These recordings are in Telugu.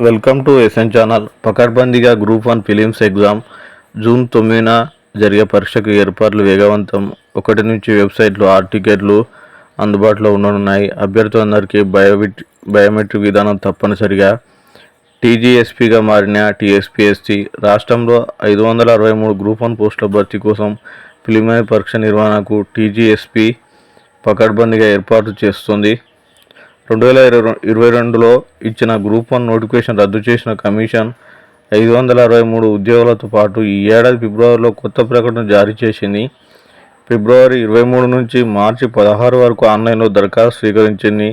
Welcome to SN channel. పకడ్బందీగా group one films exam. June తొమ్మిదిన జరిగే పరీక్షకు ఏర్పాట్లు వేగవంతం. ఒకటి నుంచి వెబ్సైట్లు ఆర్ టికెట్లు అందుబాటులో ఉండనున్నాయి. అభ్యర్థులందరికీ బయోమెట్ బయోమెట్రిక్ విధానం తప్పనిసరిగా. టీజీఎస్పీగా మారిన టీఎస్పీఎస్సీ. రాష్ట్రంలో ఐదు వందల అరవై మూడు గ్రూప్ వన్ పోస్టుల భర్తీ కోసం ప్రిలిమినరీ పరీక్ష నిర్వహణకు టీజీఎస్పీ పకడ్బందీగా ఏర్పాటు చేస్తుంది. రెండు వేల ఇరవై ఇరవై రెండులో ఇచ్చిన గ్రూప్ వన్ నోటిఫికేషన్ రద్దు చేసిన కమిషన్ ఐదు వందల అరవై మూడు ఉద్యోగులతో పాటు ఈ ఏడాది ఫిబ్రవరిలో కొత్త ప్రకటన జారీ చేసింది. ఫిబ్రవరి ఇరవై మూడు నుంచి మార్చి పదహారు వరకు ఆన్లైన్లో దరఖాస్తు స్వీకరించింది.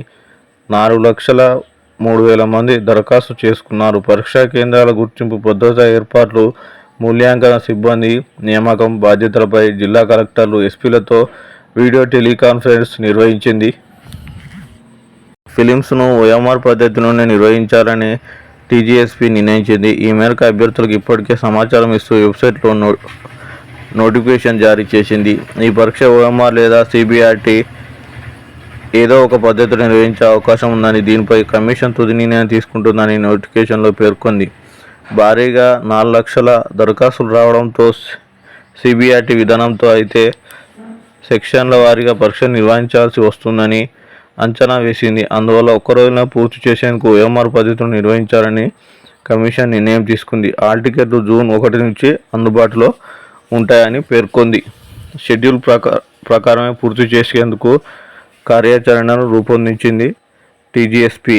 నాలుగు లక్షల మూడు వేల మంది దరఖాస్తు చేసుకున్నారు. పరీక్షా కేంద్రాల గుర్తింపు భద్రతా ఏర్పాట్లు మూల్యాంకన సిబ్బంది నియామకం బాధ్యతలపై జిల్లా కలెక్టర్లు ఎస్పీలతో వీడియో టెలికాన్ఫరెన్స్ నిర్వహించింది. ఫిలిమ్స్ను ఓఎంఆర్ పద్ధతిలోనే నిర్వహించాలని టీజీఎస్పీ నిర్ణయించింది. ఈ మేరకు అభ్యర్థులకు ఇప్పటికే సమాచారం ఇస్తూ వెబ్సైట్లో నో నోటిఫికేషన్ జారీ చేసింది. ఈ పరీక్ష ఓఎంఆర్ లేదా సిబిఆర్టీ ఏదో ఒక పద్ధతిలో నిర్వహించే అవకాశం ఉందని దీనిపై కమిషన్ తుది నిర్ణయం తీసుకుంటుందని నోటిఫికేషన్లో పేర్కొంది. భారీగా నాలుగు లక్షల దరఖాస్తులు రావడంతో సిబిఆర్టీ విధానంతో అయితే సెక్షన్ల వారీగా పరీక్ష నిర్వహించాల్సి వస్తుందని అంచనా వేసింది. అందువల్ల ఒక్క రోజున పూర్తి చేసేందుకు ఓఎంఆర్ పద్ధతిని నిర్వహించాలని కమిషన్ నిర్ణయం తీసుకుంది. ఆల్ టికెట్లు జూన్ ఒకటి నుంచి అందుబాటులో ఉంటాయని పేర్కొంది. షెడ్యూల్ ప్రకార ప్రకారమే పూర్తి చేసేందుకు కార్యాచరణను రూపొందించింది టీజీఎస్పీ.